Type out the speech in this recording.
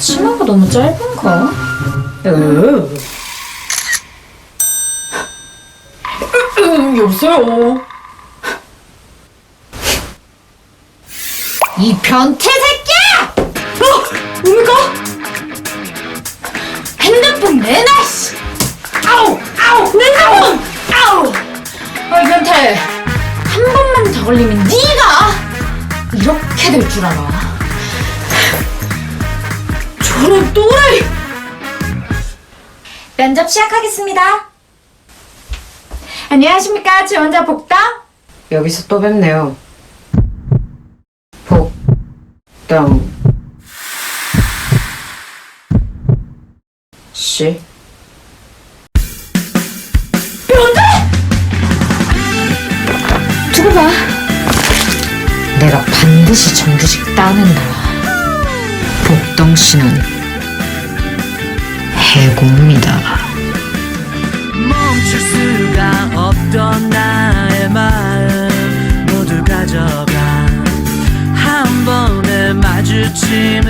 치마가 너무 짧은가? 여보세요. 이 변태 새끼야! 어, 뭡니까? 핸드폰 내놔, 씨! 아우! 아우! 내 핸드폰! 아우! 어이, 변태! 한 번만 더 걸리면 네가 이렇게 될 줄 알아. 저런 또라이! 면접 시작하겠습니다. 안녕하십니까, 지원자 복당? 여기서 또 뵙네요. 복당 씨? 두고 봐. 내가 반드시 정규직 따낸다. 복덩 씨는 해고입니다. 멈출 수가 없던 나의 마음 모두 가져가 한 번에 마주치는